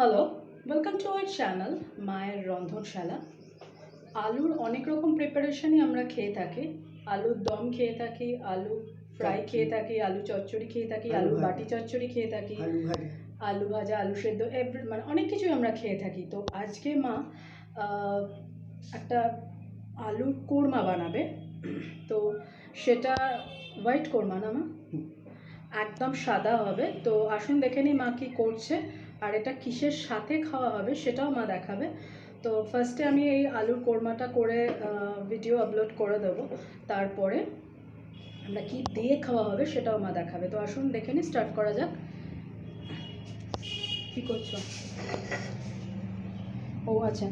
Hello welcome to our channel মায়ের রন্ধনশালা আলুর অনেক রকম প্রিপারেশনই আমরা খেয়ে থাকি। আলুর দম খেয়ে থাকি আলু ফ্রাই খেয়ে থাকি আলু চচ্চড়ি খেয়ে থাকি আলু বাটি চচ্চড়ি খেয়ে থাকি। আলু ভাজা। আলু সেদ্ধ এভরি মানে অনেক কিছুই আমরা খেয়ে থাকি। তো আজকে মা একটা আলুর কোরমা বানাবে। তো সেটা হোয়াইট কোরমা না মা। একদম সাদা হবে। তো আসুন দেখে নিই মা কী করছে আর এটা কিসের সাথে খাওয়া হবে সেটাও মা দেখাবে। তো ফার্স্টে আমি এই আলুর কোরমাটা করে ভিডিও আপলোড করে দেবো। তারপরে আমরা কি দিয়ে খাওয়া হবে সেটাও মা দেখাবে। তো আসুন দেখে নিই স্টার্ট করা যাক। কি করছ? ও আচ্ছা।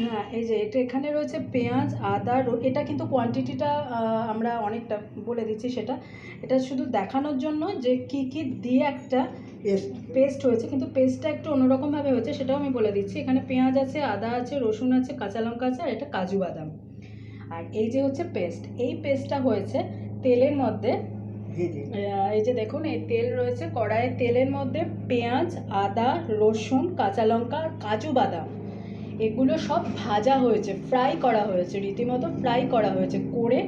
হ্যাঁ এই যে এটা এখানে রয়েছে পেঁয়াজ, আদা এটা কিন্তু কোয়ান্টিটিটা আমরা অনেকটা বলে দিচ্ছি সেটা। এটা শুধু দেখানোর জন্য যে কি কি দিয়ে একটা পেস্ট পেস্ট হয়েছে কিন্তু পেস্টটা একটু অন্যরকমভাবে হয়েছে সেটাও আমি বলে দিচ্ছি। এখানে পেঁয়াজ আছে আদা আছে রসুন আছে কাঁচা লঙ্কা আছে আর এটা কাজু বাদাম। আর এই যে হচ্ছে পেস্ট এই পেস্টটা হয়েছে তেলের মধ্যে। এই যে দেখুন এই তেল রয়েছে কড়াইয়ের তেলের মধ্যে পেঁয়াজ আদা রসুন কাঁচা লঙ্কা আর কাজু বাদাম। এগুলো সব ভাজা হয়েছে ফ্রাই করা হয়েছে রীতিমতো ফ্রাই করা হয়েছে করে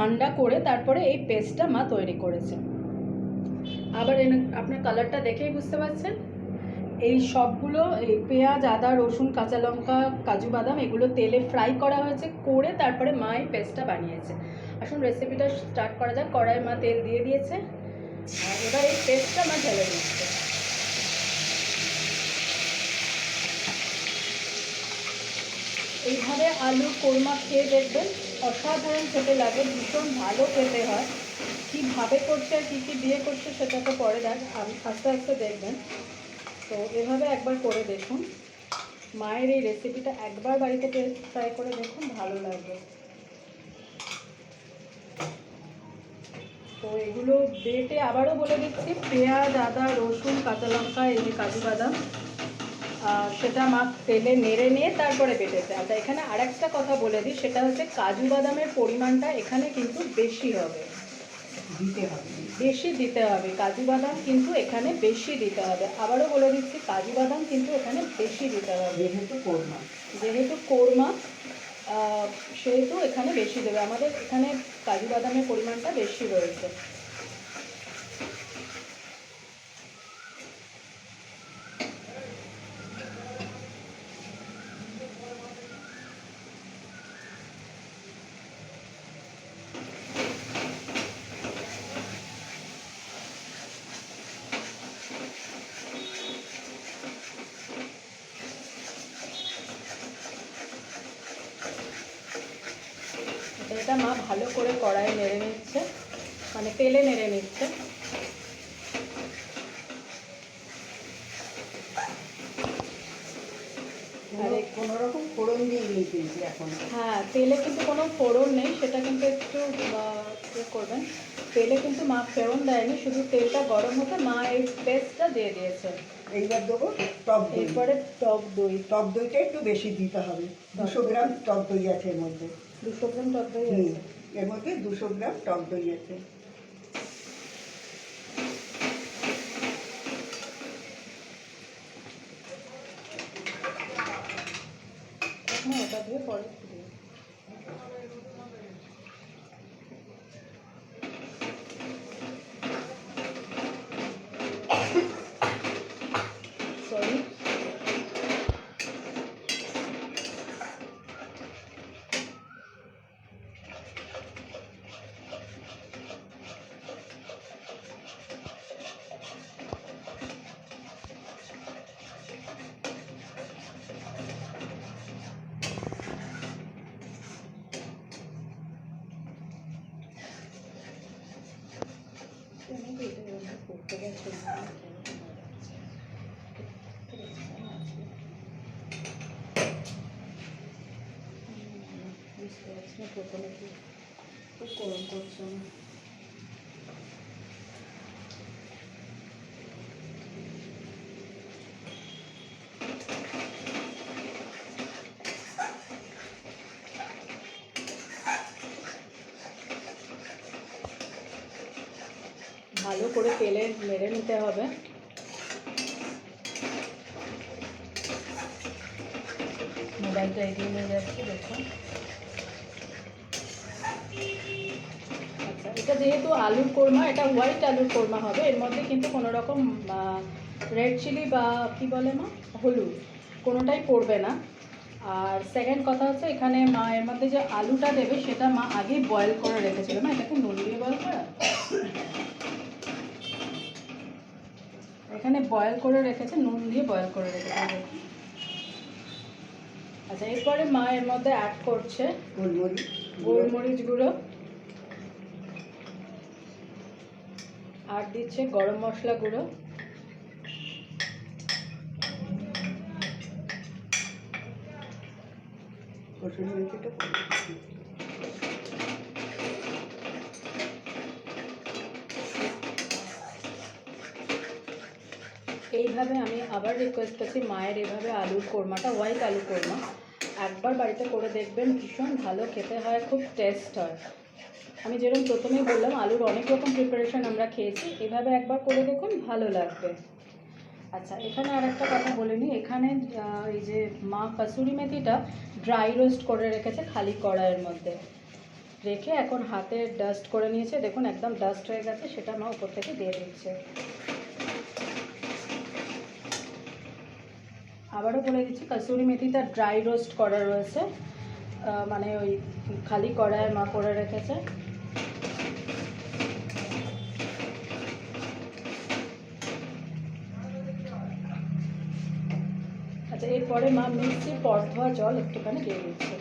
ঠান্ডা করে তারপরে এই পেস্টটা মা তৈরি করেছে। আবার এনে- আপনার কালারটা দেখেই বুঝতে পারছেন? এই সবগুলো এই পেঁয়াজ আদা রসুন কাঁচা লঙ্কা কাজু বাদাম এগুলো তেলে ফ্রাই করা হয়েছে করে তারপরে মা এই পেস্টটা বানিয়েছে। আসুন রেসিপিটা স্টার্ট করা যাক কড়াই মা তেল দিয়ে দিয়েছে। আর এবার এই পেস্টটা মা ঢেলে দিচ্ছে। এইভাবে আলু কোরমা খেয়ে দেখবেন। অসাধারণ খেতে লাগে, ভীষণ ভালো খেতে হয়। কীভাবে করছে আর কী কী দিয়ে করছে সেটা তো পরে দেখ আস্তে আস্তে দেখবেন। তো এভাবে একবার করে দেখুন। মায়ের এই রেসিপিটা একবার বাড়িতে ট্রাই করে দেখুন, ভালো লাগবে। তো এগুলো বেটে আবারও বলে দিচ্ছি, পেঁয়াজ, আদা, রসুন, কাঁচা লঙ্কা, এই যে কাজু বাদাম। সেটা মা তেলে নেড়ে নিয়ে তারপরে বেটেছে আচ্ছা এখানে আরেকটা কথা বলে দিই সেটা হচ্ছে কাজু বাদামের পরিমাণটা এখানে কিন্তু বেশি হবে। দিতে হবে। বেশি দিতে হবে। কাজু বাদাম কিন্তু এখানে বেশি দিতে হবে। আবারও বলে দিচ্ছি কাজু বাদাম কিন্তু এখানে বেশি দিতে হবে। যেহেতু কোরমা। যেহেতু কোরমা সেহেতু এখানে বেশি দেবে। আমাদের এখানে কাজু বাদামের পরিমাণটা বেশি রয়েছে। এটা মা ভালো করে কড়াই নেড়ে নিচ্ছে মানে তেলে নেড়ে নিচ্ছে। কোনো রকম ফোড়ন দিয়ে নিয়ে এখন। হ্যাঁ তেলে কিন্তু কোনো ফোড়ন নেই সেটা কিন্তু একটু ইয়ে করবেন। তেলে কিন্তু মা ফেরন দেয়নি শুধু তেলটা গরম হতে মা এই পেস্টটা দিয়ে দিয়েছে এইবার দেবো টক দই। এরপরে টক দই। টক দইটা একটু বেশি দিতে হবে। দুশো গ্রাম টক দই আছে এর মধ্যে। দুশো গ্রাম টক দই আছে। এর মধ্যে দুশো গ্রাম টক দই আছে। এখন ওটা দিয়ে পরে এরকম করতে গেছে না? হুম, বুঝতে পারছি না প্রথমে কি খুব গরম করছে না ভালো করে তেলে নেড়ে নিতে হবে। মোবাইলটা এগিয়ে নিয়ে যাচ্ছি, দেখুন। আচ্ছা এটা যেহেতু আলুর কোরমা, এটা হোয়াইট আলুর কোরমা হবে। এর মধ্যে কিন্তু কোনো রকম রেড চিলি বা কি বলে মা হলুদ, কোনোটাই পড়বে না। আর সেকেন্ড কথা হচ্ছে, এখানে মা, এর মধ্যে যে আলুটা দেবে, সেটা মা আগেই বয়েল করে রেখেছিল। মা, এটাকে নুন দিয়ে বয়েল করা? এখানে বয়েল করে রেখেছে নুন দিয়ে বয়েল করে রেখেছে। আচ্ছা এরপরে মা এর মধ্যে অ্যাড করছে গোলমরিচ গোলমরিচ গুঁড়ো। আর দিচ্ছে গরম মশলা গুঁড়ো। আবার রিকোয়েস্ট করছি মায়ের এভাবে আলুর কোরমাটা হোয়াইট আলু কোরমা। একবার বাড়িতে করে দেখবেন, ভীষণ ভালো, খেতে হয়, খুব টেস্ট হয়। আমি যেরকম প্রথমেই বললাম, আলুর অনেক রকম প্রিপারেশন আমরা খেয়েছি। এভাবে একবার করে দেখুন, ভালো লাগবে। আচ্ছা এখানে আর একটা কথা বলে নিই। এখানে এই যে মা কাসুরি মেথিটা ড্রাই রোস্ট করে রেখেছে খালি কড়াইয়ের মধ্যে। রেখে এখন হাতে ডাস্ট করে নিয়েছে। দেখুন, একদম ডাস্ট হয়ে গেছে, সেটা মা উপর থেকে দিয়ে দিচ্ছে। আবারও বলে দিচ্ছি, কাসুরি মেথিটা ড্রাই রোস্ট করা রয়েছে। মানে ওই খালি কড়াইয়ে মা করে রেখেছে। আচ্ছা এরপরে মা মিক্সির পর ধোয়া জল একটুখানি দিয়ে দিচ্ছে।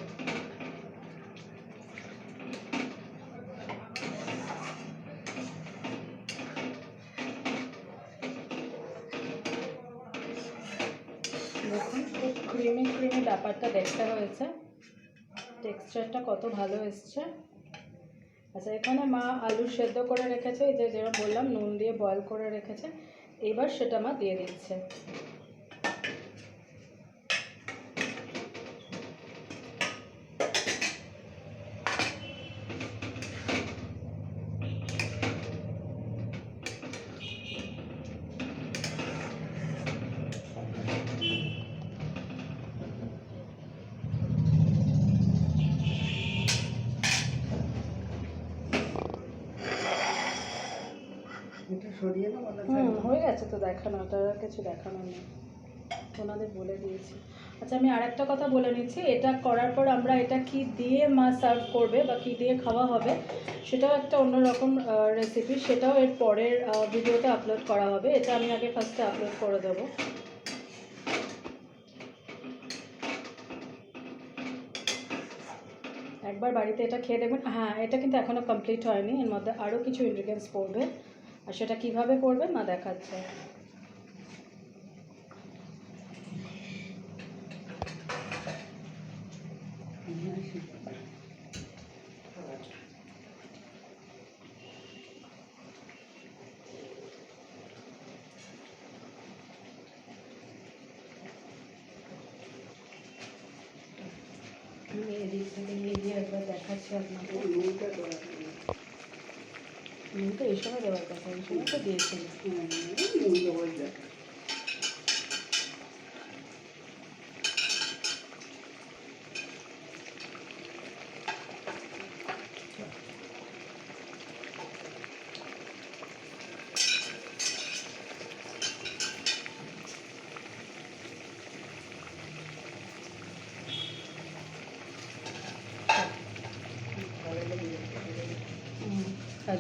দেখতে হয়েছে টেক্সচারটা কত ভালো এসছে। আচ্ছা এখানে মা আলু সেদ্ধ করে রেখেছে। এই যে যেরকম বললাম, নুন দিয়ে বয়ল করে রেখেছে। এবার সেটা মা দিয়ে দিচ্ছে। সরিয়ে না হুম হয়ে গেছে তো দেখানো ওটা আর কিছু দেখানো নেই। ওনাদের বলে দিয়েছি। আচ্ছা আমি আর একটা কথা বলে নিচ্ছি। এটা করার পর আমরা এটা কি দিয়ে মা সার্ভ করবে বা কি দিয়ে খাওয়া হবে সেটাও একটা অন্যরকম রেসিপি সেটাও এর পরের ভিডিওতে আপলোড করা হবে। এটা আমি আগে ফার্স্টে আপলোড করে দেবো। একবার বাড়িতে এটা খেয়ে দেখবেন। হ্যাঁ এটা কিন্তু এখনও কমপ্লিট হয়নি। এর মধ্যে আরও কিছু ইনগ্রিডিয়েন্টস পড়বে। আর সেটা কীভাবে করবে মা দেখাচ্ছে। আমি এদিক থেকে নিয়ে গিয়ে একবার দেখাচ্ছি আপনাকে নুনটা দেওয়া যাবে না। নুন তো এই সময় দেওয়ার কথা এই সময় তো দিয়েছিল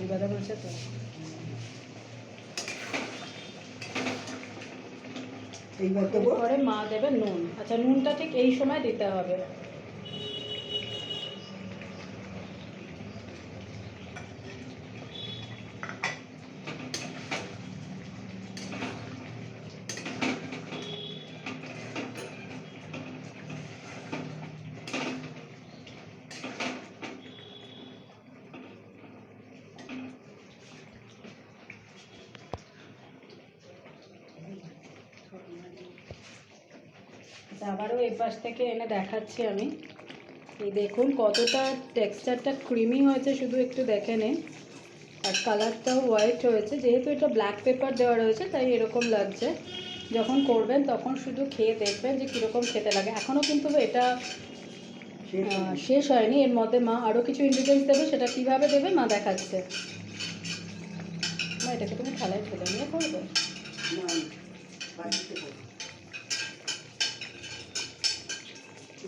কাজু করছে তো। পরে মা দেবে নুন। আচ্ছা নুনটা ঠিক এই সময় দিতে হবে। আবারও এই পাশ থেকে এনে দেখাচ্ছি আমি। এই দেখুন কতটা টেক্সচারটা ক্রিমি হয়েছে শুধু একটু দেখে নিন। আর কালারটাও হোয়াইট হয়েছে যেহেতু এটা ব্ল্যাক পেপার দেওয়া রয়েছে তাই এরকম লাগছে। যখন করবেন তখন শুধু খেয়ে দেখবেন যে কীরকম খেতে লাগে। এখনও কিন্তু এটা শেষ হয়নি। এর মধ্যে মা আরও কিছু ইনগ্রিডিয়েন্টস দেবে সেটা কীভাবে দেবে মা দেখাচ্ছে। মা এটাকে তুমি থালায় ঢেলে নিয়ে করবে? না,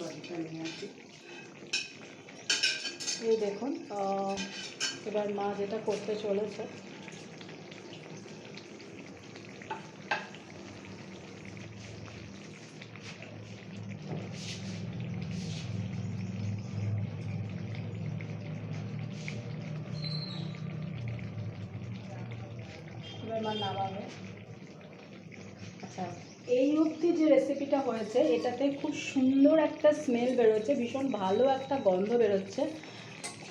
বাড়িতে নিয়ে আসি। এই দেখুন এবার মা যেটা করতে চলেছে এটাতে খুব সুন্দর একটা স্মেল বেরোচ্ছে, ভীষণ ভালো একটা গন্ধ বেরোচ্ছে।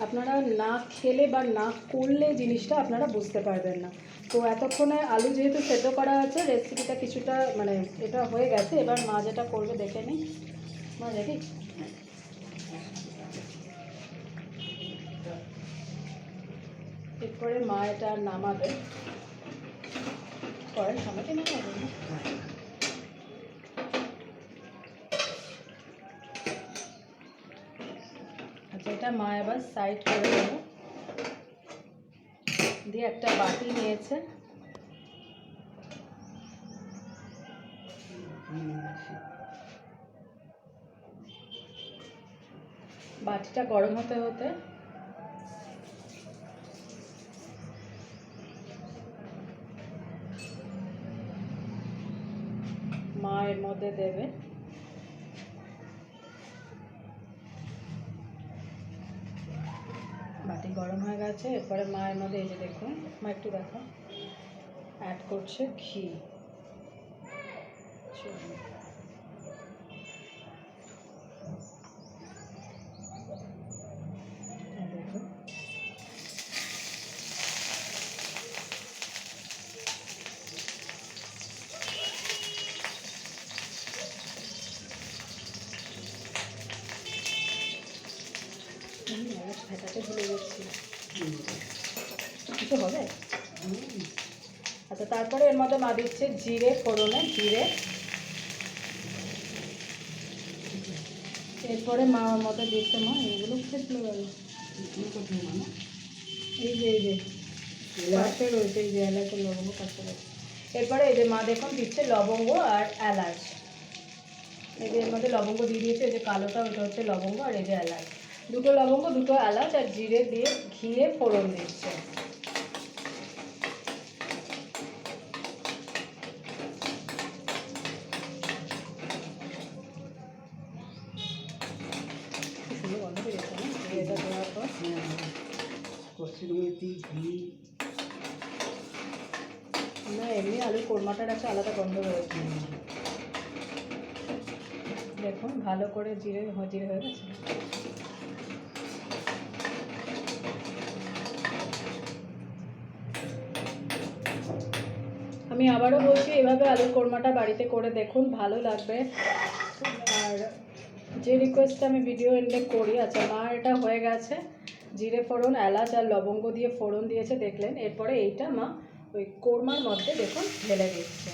আপনারা না খেলে বা না করলে জিনিসটা আপনারা বুঝতে পারবেন না। তো এতক্ষণে আলু যেহেতু সেদ্ধ করা আছে রেসিপিটা কিছুটা মানে এটা হয়ে গেছে, এবার মা যেটা করবে দেখে নিই মা দেখি। এরপরে মা এটা নামাবে। করেন সামনে নামাবে না হ্যাঁ। আচ্ছা এটা মা এবার সাইড করে দেবো। দিয়ে একটা বাটি নিয়েছে। নিয়ে বাটিটা গরম হতে হতে মা এর মধ্যে দেবে। গরম হয়ে গেছে, এরপরে মা এর মধ্যে এই যে দেখুন, মা একটু দেখো অ্যাড করছে ঘি চলুন। ভেজাতে ভুলে গেছি কিছু হবে? আচ্ছা তারপরে এর মধ্যে মা দিচ্ছে জিরে ফোড়নে জিরে। এরপরে মা ওর মধ্যে দিচ্ছে মা এগুলো চলে গেল? এই যে এই যে পাশে রয়েছে এই যে এলাচের লবঙ্গ পাশে রয়েছে। এরপরে এই যে মা দেখুন দিচ্ছে লবঙ্গ আর এলাচ। এই যে এর মধ্যে লবঙ্গ দিয়ে দিয়েছে এই যে কালোটা ওটা হচ্ছে লবঙ্গ আর এই যে এলাচ। দুটো লবঙ্গ, দুটো এলাচ আর জিরে দিয়ে ঘিয়ে ফোড়ন দিচ্ছে না, এমনি আলুর কোরমাটার একটা আলাদা গন্ধ রয়েছে। দেখুন, ভালো করে জিরে জিরে হয়ে গেছে আমি আবারও বলছি, এভাবে আলুর কোরমাটা বাড়িতে করে দেখুন, ভালো লাগবে। আর যে রিকোয়েস্টটা আমি ভিডিও এন্ডে করি আচ্ছা মা, এটা হয়ে গেছে। জিরে ফোড়ন, এলাচ আর লবঙ্গ দিয়ে ফোড়ন দিয়েছে, দেখলেন। এরপরে এইটা মা ওই কোরমার মধ্যে দেখুন, ঢেলে দিচ্ছে।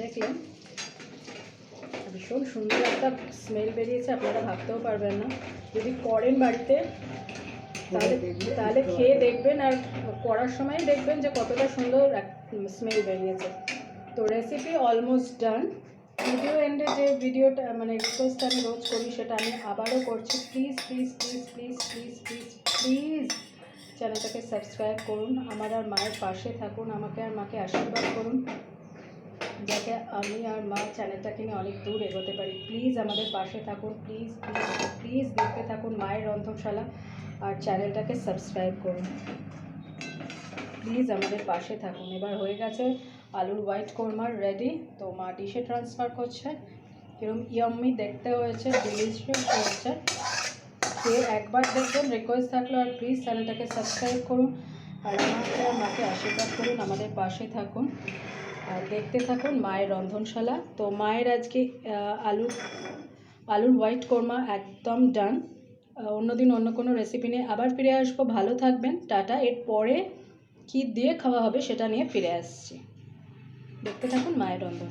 দেখলেন? ভীষণ সুন্দর একটা স্মেল বেরিয়েছে, আপনারা ভাবতেও পারবেন না। যদি করেন বাড়িতে তাহলে তাহলে খেয়ে দেখবেন আর করার সময় দেখবেন যে কতটা সুন্দর স্মেল বেরিয়েছে। তো রেসিপি অলমোস্ট ডান ভিডিও এন্ডে যে ভিডিওটা মানে রিকোয়েস্ট আমি রোজ করি সেটা আমি আবারও করছি। Please please please please please please please চ্যানেলটাকে সাবস্ক্রাইব করুন আমার আর মায়ের পাশে থাকুন আমাকে আর মাকে আশীর্বাদ করুন যাতে আমি আর মা চ্যানেলটাকে নিয়ে অনেক দূর এগোতে পারি। প্লিজ আমাদের পাশে থাকুন প্লিজ প্লিজ প্লিজ দেখতে থাকুন মায়ের রন্ধনশালা। আর চ্যানেলটাকে সাবস্ক্রাইব করুন। প্লিজ আমাদের পাশে থাকুন। এবার হয়ে গেছে আলুর হোয়াইট কোরমার রেডি তো মা ডিশে ট্রান্সফার করছে। এরকম ইয়াম্মি দেখতে হয়েছে ডিলিশিয়াস হয়েছে। সে একবার দেখবেন রিকোয়েস্ট থাকল আর প্লিজ চ্যানেলটাকে সাবস্ক্রাইব করুন। আর আমাকে মাকে আশীর্বাদ করুন আমাদের পাশে থাকুন। আর দেখতে থাকুন মায়ের রন্ধনশালা। তো মায়ের আজকে আহ, আলুর হোয়াইট কোরমা একদম ডান অন্যদিন অন্য কোনো রেসিপি নিয়ে আবার ফিরে আসব। ভালো থাকবেন, টাটা। এর পরে কী দিয়ে খাওয়া হবে সেটা নিয়ে ফিরে আসছি। দেখতে থাকুন মায়ের রন্ধন